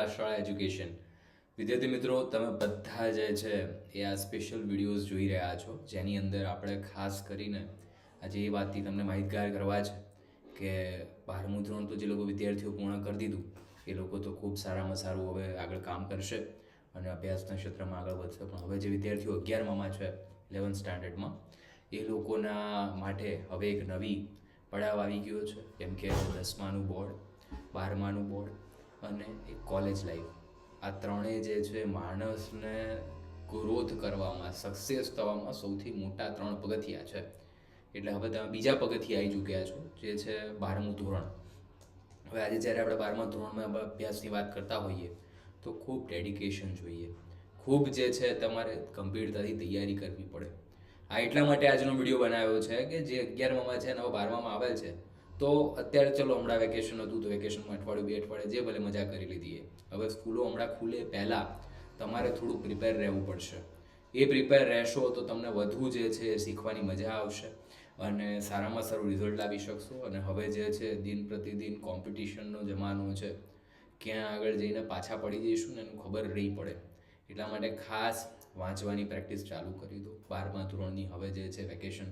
Class શાળા education વિદ્યાર્થી મિત્રો, તમે બધા જે છે એ આ સ્પેશિયલ વિડીયોઝ જોઈ રહ્યા છો. જેની અંદર આપણે ખાસ કરીને આજે એ વાતથી તમને માહિતગાર કરવા છે કે બારમું ધોરણ તો જે લોકો વિદ્યાર્થીઓ પૂર્ણ કરી દીધું, એ લોકો તો ખૂબ સારામાં સારું હવે આગળ કામ કરશે અને અભ્યાસના ક્ષેત્રમાં આગળ વધશે. પણ હવે જે વિદ્યાર્થીઓ અગિયારમાં છે ઇલેવન્થ સ્ટાન્ડર્ડમાં એ લોકોના માટે હવે એક નવી પડાવ આવી ગયો છે. જેમ કે દસમાનું બોર્ડ બારમાનું બોર્ડ અને એક કોલેજ લાઈફ આ ત્રણેય જે છે માણસને ગ્રોથ કરવામાં સક્સેસ થવામાં સૌથી મોટા ત્રણ પગથિયા છે. એટલે હવે તમે બીજા પગથિયા આવી ચૂક્યા છો, જે છે બારમું ધોરણ. હવે આજે જ્યારે આપણે બારમા ધોરણમાં અભ્યાસની વાત કરતા હોઈએ, તો ખૂબ ડેડિકેશન જોઈએ. ખૂબ જે છે તમારે ગંભીરતાથી તૈયારી કરવી પડે. આ એટલા માટે આજનો વીડિયો બનાવ્યો છે કે જે અગિયારમાં છે અને બારમામાં આવેલ છે. તો અત્યારે ચલો હમણાં વેકેશન હતું તો વેકેશનમાં અઠવાડિયું બે અઠવાડિયે જે ભલે મજા કરી લીધી હવે સ્કૂલો હમણાં ખુલે પહેલાં. તમારે થોડું પ્રિપેર રહેવું પડશે. એ પ્રિપેર રહેશો તો તમને વધુ જે છે શીખવાની મજા આવશે અને સારામાં સારું રિઝલ્ટ લાવી શકશો. અને હવે જે છે દિન પ્રતિદિન કોમ્પિટિશનનો જમાનો છે. ક્યાં આગળ જઈને પાછા પડી જઈશું ને એનું ખબર નહીં પડે. એટલા માટે ખાસ વાંચવાની પ્રેક્ટિસ ચાલુ કરી દો. બારમા ધોરણની હવે જે છે વેકેશન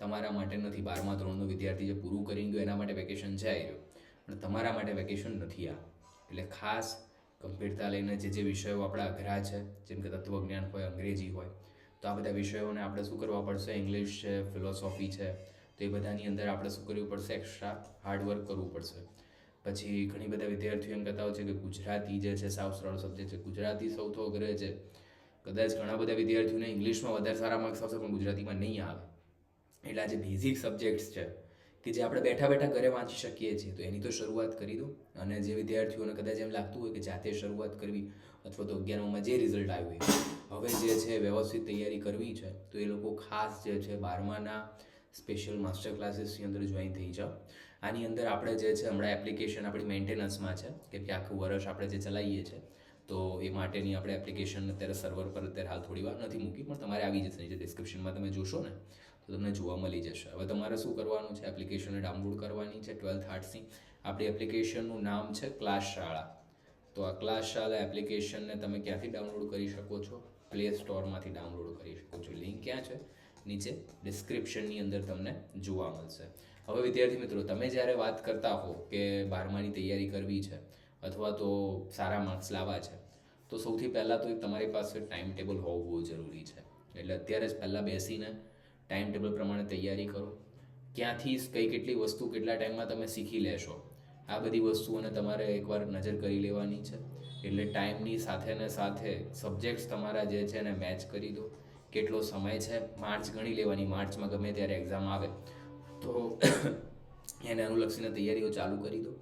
તમારા માટે નથી. બારમા ધોરણનો વિદ્યાર્થી જે પૂરું કરી ગયો, એના માટે વેકેશન છે આવી પણ તમારા માટે વેકેશન નથી આ. એટલે ખાસ ગંભીરતા લઈને જે જે વિષયો આપણા અઘરા છે, જેમ કે તત્વજ્ઞાન હોય, અંગ્રેજી હોય, તો આ બધા વિષયોને આપણે શું કરવા પડશે? ઇંગ્લિશ છે ફિલોસોફી છે, તો એ બધાની અંદર આપણે શું કરવું પડશે? એક્સ્ટ્રા હાર્ડવર્ક કરવું પડશે. પછી ઘણી બધા વિદ્યાર્થીઓ એમ કહેતા હોય છે કે ગુજરાતી જે છે, સાવ સરળ સબ્જેક્ટ છે. ગુજરાતી સૌથી અઘરે છે. કદાચ ઘણા બધા વિદ્યાર્થીઓને ઇંગ્લિશમાં વધારે સારા માર્ક્સ આવશે, પણ ગુજરાતીમાં નહીં આવે. એટલે જે બેઝિક સબ્જેક્ટ્સ છે, કે જે આપણે બેઠા બેઠા ઘરે વાંચી શકીએ છીએ, તો એની તો શરૂઆત કરી દો. અને જે વિદ્યાર્થીઓને કદાચ એમ લાગતું હોય કે જાતે શરૂઆત કરવી અથવા તો અગિયારમાં જે રિઝલ્ટ આવ્યું હવે જે છે, વ્યવસ્થિત તૈયારી કરવી છે, તો એ લોકો ખાસ જે છે, બારમાના સ્પેશિયલ માસ્ટર ક્લાસીસની અંદર જોઈન થઈ જાઓ. આની અંદર આપણે જે છે, હમણાં એપ્લિકેશન આપણી મેન્ટેનન્સમાં છે, કે કે આખું વર્ષ આપણે જે ચલાવીએ છીએ, તો એ માટેની આપણે એપ્લિકેશન અત્યારે સર્વર પર અત્યારે હાલ થોડી વાર નથી મૂકી, પણ તમારે આવી જશે જે ડિસ્ક્રિપ્શનમાં તમે જોશો ને. તો તમને જોવા મળી જશે. હવે તમારે શું કરવાનું છે? એપ્લિકેશનને ડાઉનલોડ કરવાની છે ટ્વેલ્થ આર્ટ્સની આપણી એપ્લિકેશનનું નામ છે ક્લાસ શાળા તો આ ક્લાસ શાળા એપ્લિકેશનને તમે ક્યાંથી ડાઉનલોડ કરી શકો છો? પ્લે સ્ટોરમાંથી ડાઉનલોડ કરી શકો છો. લિંક ક્યાં છે? નીચે ડિસ્ક્રિપ્શનની અંદર તમને જોવા મળશે. હવે વિદ્યાર્થી મિત્રો, તમે જ્યારે વાત કરતા હો કે બારમાની તૈયારી કરવી છે અથવા તો સારા માર્ક્સ લાવવા છે, તો સૌથી પહેલાં તો એક તમારી પાસે ટાઈમ ટેબલ હોવું જરૂરી છે. એટલે અત્યારે જ પહેલાં બેસીને ટાઈમ ટેબલ પ્રમાણે તૈયારી કરો. ક્યાંથી કઈ કેટલી વસ્તુ કેટલા ટાઈમમાં તમે શીખી લેશો? આ બધી વસ્તુઓને તમારે એકવાર નજર કરી લેવાની છે. એટલે ટાઈમની સાથે ને સાથે સબ્જેક્ટ્સ તમારા જે છે એને મેચ કરી દો. કેટલો સમય છે? માર્ચ ગણી લેવાની. માર્ચમાં ગમે ત્યારે એક્ઝામ આવે, તો એને અનુલક્ષીને તૈયારીઓ ચાલુ કરી દો.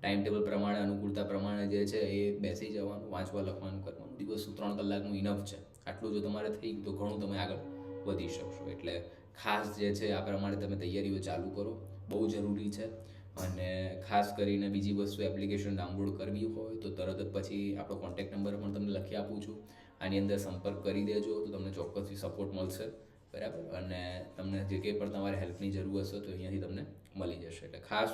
ટાઈમ ટેબલ પ્રમાણે, અનુકૂળતા પ્રમાણે જે છે એ બેસી જવાનું, વાંચવા, લખવાનું, કરવાનું. દિવસ ત્રણ કલાકનું ઇનફ છે. આટલું જો તમારે થઈ ગયું તો ઘણું તમે આગળ વધી શકશો. એટલે ખાસ જે છે, આ પ્રમાણે તમે તૈયારીઓ ચાલુ કરો. બહુ જરૂરી છે. અને ખાસ કરીને બીજી વસ્તુ એપ્લિકેશન ડાઉનલોડ કરવી હોય, તો તરત જ પછી આપણો કોન્ટેક્ટ નંબર પણ તમને લખી આપું છું. આની અંદર સંપર્ક કરી દેજો, તો તમને ચોક્કસથી સપોર્ટ મળશે. બરાબર? અને તમને જે કંઈ પણ તમારે હેલ્પની જરૂર હશે, તો અહીંયાથી તમને મળી જશે. એટલે ખાસ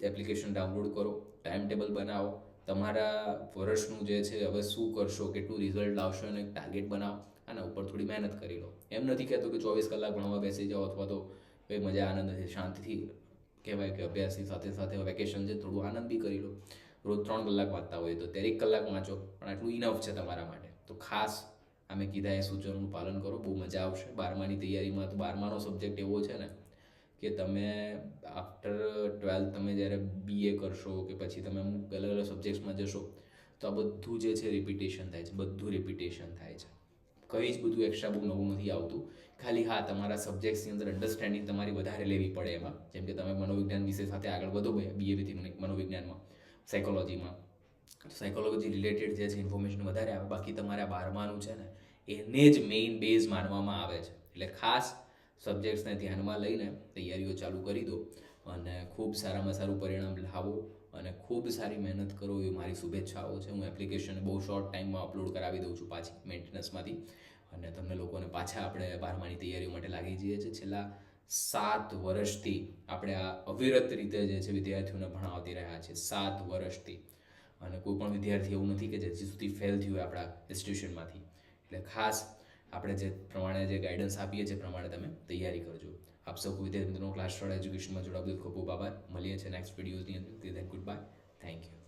એપ્લિકેશન ડાઉનલોડ કરો ટાઈમ ટેબલ બનાવો. તમારા વર્ષનું જે છે, હવે શું કરશો, કેટલું રિઝલ્ટ લાવશો, અને ટાર્ગેટ બનાવો. આના ઉપર થોડી મહેનત કરી લો. એમ નથી કહેતો કે ચોવીસ કલાક ભણવા બેસી જાઓ અથવા તો કંઈ મજા, આનંદ નથી શાંતિથી કહેવાય કે અભ્યાસની સાથે સાથે વેકેશન છે, થોડું આનંદ બી કરી લો. રોજ ત્રણ કલાક વાંચતા હોય તો ત્યારે એક કલાક વાંચો, પણ આટલું ઇનફ છે તમારા માટે. તો ખાસ અમે કીધા એ સૂચનોનું પાલન કરો, બહુ મજા આવશે. બારમાની તૈયારીમાં તો બારમાનો સબ્જેક્ટ એવો છે ને કે તમે આફ્ટર ટ્વેલ્થ તમે જ્યારે બીએ કરશો કે પછી તમે અમુક અલગ અલગ સબ્જેક્ટ્સમાં જશો, તો આ બધું જે છે રિપીટેશન થાય છે, બધું રિપીટેશન થાય છે. કંઈ જ બધું એક્સ્ટ્રા બહુ નવું નથી આવતું. ખાલી હા, તમારા સબ્જેક્ટ્સની અંદર અન્ડરસ્ટેન્ડિંગ તમારી વધારે લેવી પડે એમાં. જેમ કે તમે મનોવિજ્ઞાન વિષય સાથે આગળ વધો બીએ વિથ મનોવિજ્ઞાનમાં સાયકોલોજીમાં સાયકોલોજી રિલેટેડ જે છે ઇન્ફોર્મેશન વધારે આવે. બાકી તમારે બારમાનું છે ને, એને જ મેઇન બેઝ માનવામાં આવે છે. એટલે ખાસ સબ્જેક્ટ્સને ધ્યાનમાં લઈને તૈયારીઓ ચાલુ કરી દો અને ખૂબ સારામાં સારું પરિણામ લાવો. અને ખૂબ સારી મહેનત કરો એ મારી શુભેચ્છાઓ છે. હું એપ્લિકેશન બહુ શોર્ટ ટાઈમમાં અપલોડ કરાવી દઉં છું પાછી મેન્ટેનન્સમાંથી અને તમને લોકોને પાછા આપણે બારમાની તૈયારીઓ માટે લાગી જઈએ છીએ. છેલ્લા સાત વર્ષથી આપણે આ અવિરત રીતે જે છે વિદ્યાર્થીઓને ભણાવતી રહ્યા છે સાત વર્ષથી. અને કોઈ પણ વિદ્યાર્થી એવું નથી કે જે હજી સુધી ફેલ થયું આપણા ઇન્સ્ટિટ્યુશનમાંથી એટલે ખાસ આપણે જે પ્રમાણે જે ગાઈડન્સ આપીએ છીએ પ્રમાણે તમે તૈયારી કરજો. આપ સૌ વિદ્યાર્થી મિત્રો. ક્લાસ સ્ટાર્ટ એજ્યુકેશનમાં જોડાવ ખૂબ ખૂબ આભાર. મળીએ છીએ નેક્સ્ટ વિડીયોઝની અંદર. તે ગુડ બાય થેન્ક યુ